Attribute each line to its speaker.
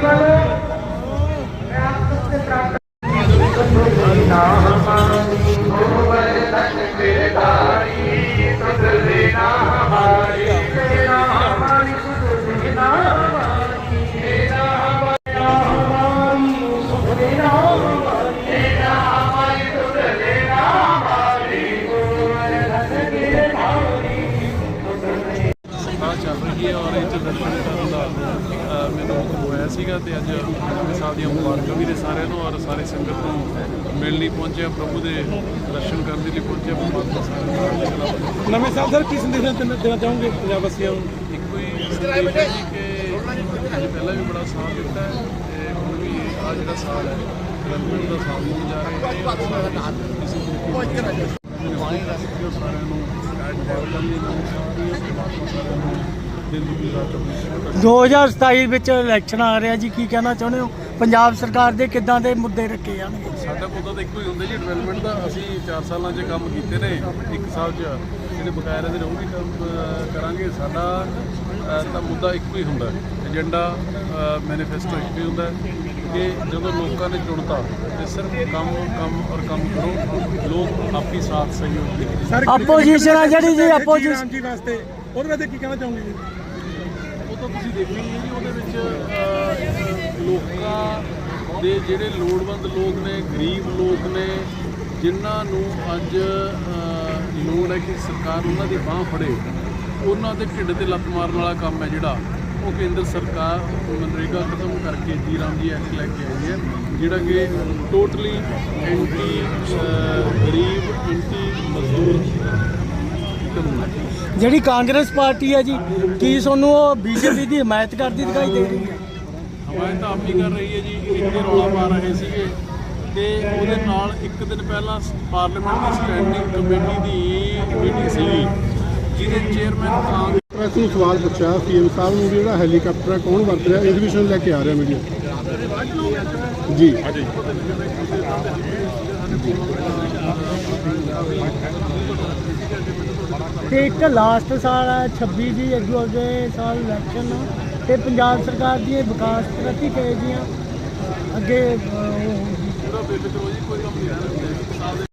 Speaker 1: Thank you.
Speaker 2: ਰਾਹ ਚੱਲ ਰਹੀ ਹੈ ਔਰ ਇਹ ਦਰਸ਼ਨ ਕਰਨ ਦਾ ਮੈਨੂੰ ਹੁਕਮ ਹੋਇਆ ਸੀਗਾ ਤੇ ਅੱਜ ਗੁਰੂ ਸਾਹਿਬ ਮੁਬਾਰਕਾਂ ਵੀ ਨੇ ਸਾਰਿਆਂ ਨੂੰ ਔਰ ਸਾਰੇ ਸੰਗਤ ਨੂੰ ਮਿਲਣ ਲਈ ਪਹੁੰਚਿਆ ਪ੍ਰਭੂ ਦੇ ਦਰਸ਼ਨ ਕਰਨ ਦੇ ਲਈ ਪਹੁੰਚਿਆ ਪਰਮਾਤਮਾ ਸਾਰਿਆਂ ਨਵੇਂ
Speaker 3: ਸਾਲ ਸਰ ਕੀ ਸੰਦੇਸ਼ ਦੇਣਾ ਚਾਹੋਗੇ ਪੰਜਾਬ ਵਾਸੀਆਂ ਨੂੰ?
Speaker 2: ਇੱਕੋ ਹੀ ਸੰਦੇਸ਼ ਹੈ ਕਿ ਪਹਿਲਾਂ ਵੀ ਬੜਾ ਸਾਥ ਦਿੱਤਾ ਹੈ ਤੇ ਹੁਣ ਵੀ ਆ ਜਿਹੜਾ ਸਾਲ ਹੈ ਰਣਵੀਰ ਦਾ ਸਾਲ ਨੂੰ ਜਾ ਰਹੇ ਨੇ ਕਿਸੇ ਤਰੀਕੇ ਨਾਲ ਪਾਣੀ ਸਾਰਿਆਂ ਨੂੰ ਗਾਈਡ ਕਰਨ ਲਈ
Speaker 4: 2027 ਵਿੱਚ ਇਲੈਕਸ਼ਨ ਆ ਰਿਹਾ ਜੀ, ਕੀ ਕਹਿਣਾ ਚਾਹੁੰਦੇ ਹੋ? ਪੰਜਾਬ ਸਰਕਾਰ ਦੇ ਕਿੱਦਾਂ ਦੇ ਮੁੱਦੇ ਰੱਖੇ ਜਾਣਗੇ?
Speaker 2: ਸਾਡਾ ਮੁੱਦਾ ਤਾਂ ਇੱਕੋ ਹੀ ਹੁੰਦਾ ਜੀ ਡਿਵੈਲਪਮੈਂਟ ਦਾ। ਅਸੀਂ 4 ਸਾਲਾਂ 'ਚ ਕੰਮ ਕੀਤੇ ਨੇ, ਇੱਕ ਸਾਲ 'ਚ। ਜਿਹੜੇ ਬਕਾਇਆ ਦੇ ਰਹੂਗੀ ਕੰਮ ਕਰਾਂਗੇ। ਸਾਡਾ ਤਾਂ ਮੁੱਦਾ ਇੱਕੋ ਹੀ ਹੁੰਦਾ। ਏਜੰਡਾ ਮੈਨੀਫੈਸਟੋ ਇੱਕੋ ਹੀ ਹੁੰਦਾ। ਹੈ ਕਿ ਜਦੋਂ ਲੋਕਾਂ ਨੇ ਚੁਣਤਾ ਤੇ ਸਿਰਫ ਕੰਮ ਕੰਮ ਔਰ ਕੰਮ ਕਰੋ ਲੋਕ ਆਪੀ ਸਾਥ ਸਹਿਯੋਗ ਦੇਣਗੇ।
Speaker 3: Opposition ਆ ਜਿਹੜੀ ਜੀ, ਰਾਮ ਜੀ ਵਾਸਤੇ ਉਹਦੇ ਬਾਰੇ ਕੀ ਕਹਿਣਾ ਚਾਹੋਗੇ ਜੀ?
Speaker 2: ਉਹ ਤਾਂ ਤੁਸੀਂ ਦੇਖਿਆ ਹੀ ਹੈ ਜੀ ਉਹਦੇ ਵਿੱਚ ਲੋਕਾਂ ਦੇ ਜਿਹੜੇ ਲੋੜਵੰਦ ਲੋਕ ਨੇ ਗਰੀਬ ਲੋਕ ਨੇ ਜਿਨ੍ਹਾਂ ਨੂੰ ਅੱਜ ਲੋੜ ਹੈ ਕਿ ਸਰਕਾਰ ਉਹਨਾਂ ਦੀ ਬਾਹ ਫੜੇ। ਉਹਨਾਂ ਦੇ ਢਿੱਡ ਤੇ ਲੱਤ ਮਾਰਨ ਵਾਲਾ ਕੰਮ ਹੈ ਜਿਹੜਾ ਉਹ ਕੇਂਦਰ ਸਰਕਾਰ ਮਨਰੇਗਾ ਖਤਮ ਕਰਕੇ ਜੀ ਰਾਮ ਜੀ ਐਕਟ ਲੈ ਕੇ ਆਈ ਹੈ ਜਿਹੜਾ ਕਿ ਟੋਟਲੀ ਐਂਟੀ ਗਰੀਬ ਐਂਟੀ ਮਜ਼ਦੂਰ
Speaker 4: ਜਿਹੜੀ ਕਾਂਗਰਸ ਪਾਰਟੀ ਹੈ ਜੀ ਕੀ ਤੁਹਾਨੂੰ ਉਹ ਬੀਜੇਪੀ ਦੀ ਹਮਾਇਤ ਕਰਦੀ ਦਿਖਾਈ ਦੇ ਰਹੀ ਹੈ?
Speaker 2: ਹਮਾਇਤ ਆਪ ਹੀ ਕਰ ਰਹੀ ਹੈ ਜੀ ਇੰਨੇ ਰੌਲਾ ਪਾ ਰਹੇ ਸੀਗੇ ਤੇ ਉਹਦੇ ਨਾਲ ਇੱਕ ਦਿਨ ਪਹਿਲਾਂ ਪਾਰਲੀਮੈਂਟ ਦੀ ਸਟੈਂਡਿੰਗ ਕਮੇਟੀ ਦੀ ਮੀਟਿੰਗ ਸੀਗੀ। ਜਿਹਦੇ ਚੇਅਰਮੈਨ ਕਾਂਗ
Speaker 3: ਪ੍ਰੈਸ ਨੂੰ ਸਵਾਲ ਪੁੱਛਿਆ ਸੀਐਮ ਸਾਹਿਬ ਨੂੰ ਵੀ ਜਿਹੜਾ ਹੈਲੀਕਾਪਟਰ ਹੈ ਕੌਣ ਵਰਤ ਰਿਹਾ? ਇਸ ਵਿਸ਼ੇ ਨੂੰ ਲੈ ਕੇ ਆ ਰਿਹਾ ਮੀਡੀਆ
Speaker 2: ਜੀ। ਤੇ ਇੱਕ
Speaker 4: ਲਾਸਟ ਸਾਲ ਹੈ 26 ਦੀ ਅੱਗੇ ਅੱਗੇ ਸਾਲ ਇਲੈਕਸ਼ਨ ਤੇ ਪੰਜਾਬ ਸਰਕਾਰ ਦੀਆਂ ਵਿਕਾਸ ਪ੍ਰਤੀ ਕਿਹੋ ਜਿਹੀਆਂ ਅੱਗੇ ਉਹ